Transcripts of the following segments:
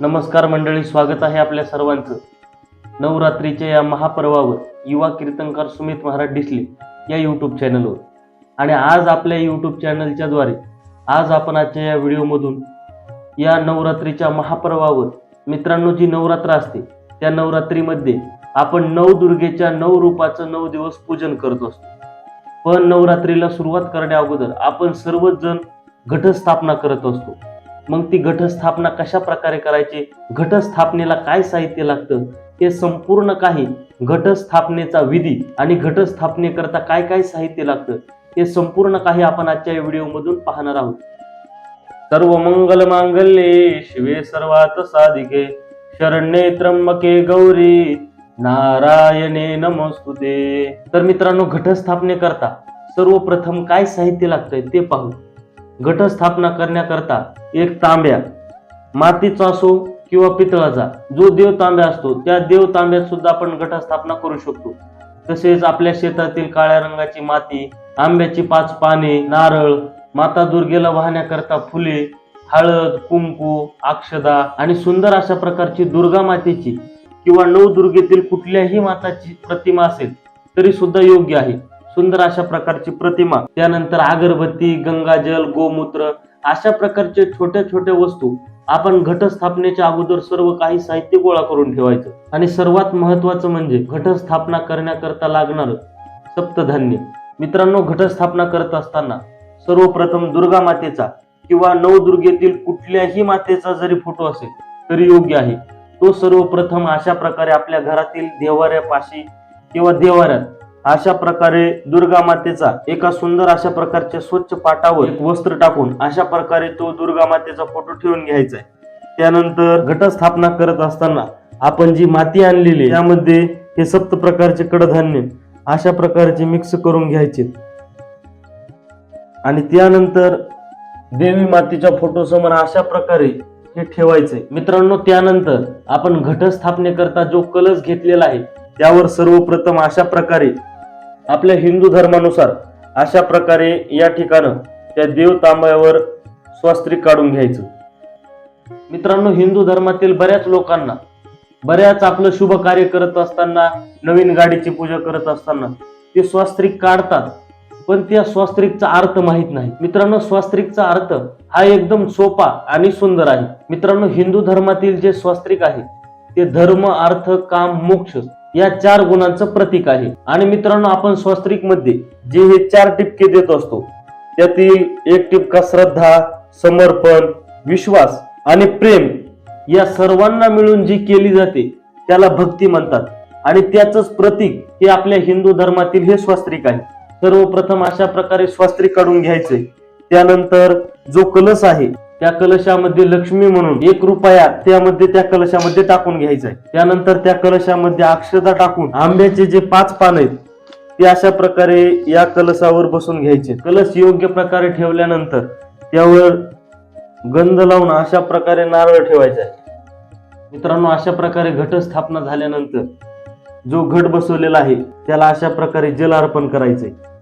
नमस्कार मंडळी स्वागत आहे आपल्या सर्वांचं. नवरात्रीच्या या महापर्वावर युवा कीर्तनकार सुमित महाराज डिसले या यूट्यूब चॅनलवर आणि आज आपल्या यूट्यूब चॅनलच्या द्वारे आज आपण आजच्या या व्हिडिओमधून या नवरात्रीच्या महापर्वावर मित्रांनो जी नवरात्र असते त्या नवरात्रीमध्ये आपण नऊ दुर्गेच्या नऊ रूपाचं नऊ दिवस पूजन करत असतो. पण नवरात्रीला सुरुवात करण्या अगोदर आपण सर्वच जण घटस्थापना करत असतो. मग ती घटस्थापना कशा प्रकारे करायची? घटस्थापनेला काय साहित्य लागतं? हे संपूर्ण काही घटस्थापनेचा विधी आणि घटस्थापनेकरता काय काय साहित्य लागतं? हे संपूर्ण काही आपण आजच्या व्हिडिओमधून पाहणार आहोत. सर्व मंगल मांगल्ये शिवे सर्वात साधिके. शरण्ये त्र्यंबके गौरी. नारायणे नमस्तुते. तर मित्रांनो घटस्थापनेकरता सर्वप्रथम काय साहित्य लागतंय ते पाहू. घटस्थापना करण्याकरता एक तांब्या मातीचा असो किंवा पितळाचा जो देव तांब्या असतो त्या देव तांब्यात सुद्धा आपण घटस्थापना करू शकतो. तसेच आपल्या शेतातील काळ्या रंगाची माती आंब्याची पाच पाने नारळ माता दुर्गेला वाहण्याकरता फुले हळद कुंकू अक्षदा आणि सुंदर अशा प्रकारची दुर्गा मातेची किंवा नऊ दुर्गेतील कुठल्याही माताची प्रतिमा असेल तरी सुद्धा योग्य आहे. सुंदर अशा प्रकारची प्रतिमा त्यानंतर अगरबत्ती गंगाजल गोमूत्र अशा प्रकारचे छोट्या छोट्या वस्तू आपण घटस्थापनेच्या अगोदर सर्व काही साहित्य गोळा करून ठेवायचं. आणि सर्वात महत्वाचं म्हणजे घटस्थापना करण्याकरता लागणार सप्तधान्य. मित्रांनो घटस्थापना करत असताना सर्वप्रथम दुर्गा मातेचा किंवा नवदुर्गेतील कुठल्याही मातेचा जरी फोटो असेल तरी योग्य आहे. तो सर्वप्रथम अशा प्रकारे आपल्या घरातील देवाऱ्यापाशी किंवा देवाऱ्यात अशा प्रकारे दुर्गा मातेचा एका सुंदर अशा प्रकारच्या स्वच्छ पाटावर एक वस्त्र टाकून अशा प्रकारे तो दुर्गा मातेचा फोटो ठेवून घ्यायचा आहे. त्यानंतर घटस्थापना करत असताना आपण जी माती आणलेली त्यामध्ये हे सप्त प्रकारचे कडधान्य अशा प्रकारचे मिक्स करून घ्यायचे. आणि त्यानंतर देवी मातेच्या फोटो समोर अशा प्रकारे हे ठेवायचे. मित्रांनो त्यानंतर आपण घटस्थापनेकरता जो कलश घेतलेला आहे त्यावर सर्वप्रथम अशा प्रकारे आपल्या हिंदू धर्मानुसार अशा प्रकारे या ठिकाणं त्या देव तांब्यावर स्वास्त्रिक काढून घ्यायचं. मित्रांनो हिंदू धर्मातील बऱ्याच लोकांना बऱ्याच आपलं शुभ कार्य करत असताना नवीन गाडीची पूजा करत असताना ते स्वास्त्रिक काढतात पण त्या स्वास्त्रिकचा अर्थ माहीत नाही. मित्रांनो स्वास्त्रिकचा अर्थ हा एकदम सोपा आणि सुंदर आहे. मित्रांनो हिंदू धर्मातील जे स्वास्त्रिक आहे ते धर्म अर्थ काम मोक्ष या चार गुणांचं प्रतीक आहे. आणि मित्रांनो आपण स्वस्त्रिकमध्ये जे हे चार टिपके देत असतो त्यातील एक टिपका श्रद्धा समर्पण विश्वास आणि प्रेम या सर्वांना मिळून जी केली जाते त्याला भक्ती म्हणतात. आणि त्याच प्रतीक हे आपल्या हिंदू धर्मातील हे स्वास्त्रिक आहे. सर्वप्रथम अशा प्रकारे स्वास्त्रिक काढून घ्यायचे. त्यानंतर जो कलश आहे त्या कलशामध्ये लक्ष्मी म्हणून एक रुपया त्यामध्ये त्या कलशामध्ये टाकून घ्यायचा आहे त्यानंतर त्या कलशामध्ये अक्षता टाकून आंब्याचे जे पाच पान आहेत ते अशा प्रकारे या कलशावर बसून घ्यायचे. कलश योग्य प्रकारे ठेवल्यानंतर त्यावर गंध लावून अशा प्रकारे नारळ ठेवायचा आहे. मित्रांनो अशा प्रकारे घटस्थापना झाल्यानंतर जो घट बसवलेला आहे त्याला अशा प्रकारे जल अर्पण आहे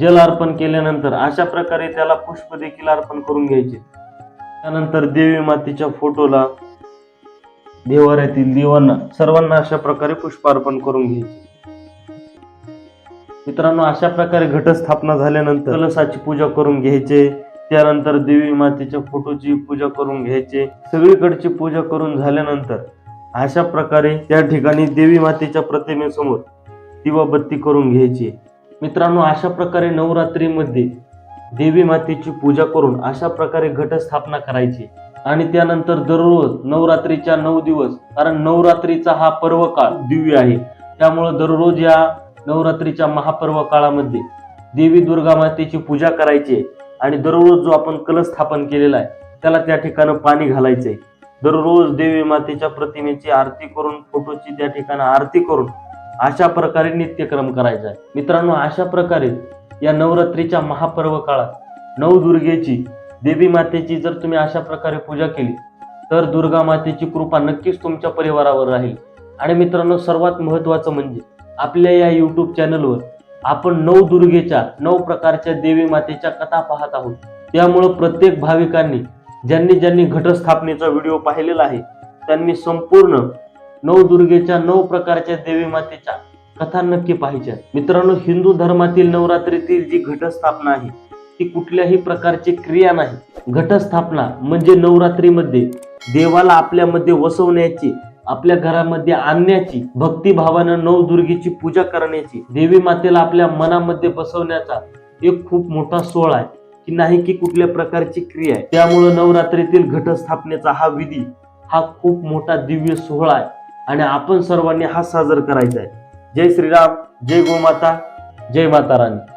जल अर्पण केल्यानंतर अशा प्रकारे त्याला पुष्प देखील अर्पण करून घ्यायचे. त्यानंतर देवी मातेच्या फोटोला देवाऱ्यातील देवांना सर्वांना अशा प्रकारे पुष्प अर्पण करून घ्यायचे. मित्रांनो अशा प्रकारे घटस्थापना झाल्यानंतर कलसाची पूजा करून घ्यायचे. त्यानंतर देवी मातेच्या फोटोची पूजा करून घ्यायचे. सगळीकडची पूजा करून झाल्यानंतर अशा प्रकारे त्या ठिकाणी देवी मातेच्या प्रतिमेसमोर दिवाबत्ती करून घ्यायची. मित्रांनो अशा प्रकारे नवरात्रीमध्ये देवी मातेची पूजा करून अशा प्रकारे घटस्थापना करायची. आणि त्यानंतर दररोज नवरात्रीच्या नऊ दिवस कारण नवरात्रीचा हा पर्व काळ दिव्य आहे. त्यामुळं दररोज या नवरात्रीच्या महापर्व काळामध्ये देवी दुर्गा मातेची पूजा करायची. आहे आणि दररोज जो आपण कलश स्थापन केलेला आहे त्याला त्या ठिकाणी पाणी घालायचंय. दररोज देवी मातेच्या प्रतिमेची आरती करून फोटोची त्या ठिकाणी आरती करून अशा प्रकारे नित्यक्रम करायचा आहे. मित्रांनो अशा प्रकारे या नवरात्रीच्या महापर्व काळात नवदुर्गेची देवी मातेची जर तुम्ही अशा प्रकारे पूजा केली तर दुर्गा मातेची कृपा नक्कीच तुमच्या परिवारावर राहील. आणि मित्रांनो सर्वात महत्वाचं म्हणजे आपल्या या यूट्यूब चॅनलवर आपण नऊ दुर्गेच्या नऊ प्रकारच्या देवी मातेच्या कथा पाहत आहोत. त्यामुळं प्रत्येक भाविकांनी ज्यांनी ज्यांनी घटस्थापनेचा व्हिडिओ पाहिलेला आहे त्यांनी संपूर्ण नवदुर्गेच्या नऊ प्रकारच्या देवी मातेच्या कथा नक्की पाहिजे मित्रांनो हिंदू धर्मातील नवरात्रीतील जी घटस्थापना आहे ती कुठल्याही प्रकारची क्रिया नाही. घटस्थापना म्हणजे नवरात्रीमध्ये देवाला आपल्यामध्ये वसवण्याची आपल्या घरामध्ये आणण्याची भक्तिभावानं नवदुर्गेची पूजा करण्याची देवी मातेला आपल्या मनामध्ये बसवण्याचा एक खूप मोठा सोहळा आहे की नाही की कुठल्या प्रकारची क्रिया आहे. त्यामुळं नवरात्रीतील घटस्थापनेचा हा विधी हा खूप मोठा दिव्य सोहळा आहे. आणि आपण सर्वांनी हा साजरा करायचा आहे. जय श्रीराम जय गोमाता जय माता राणी.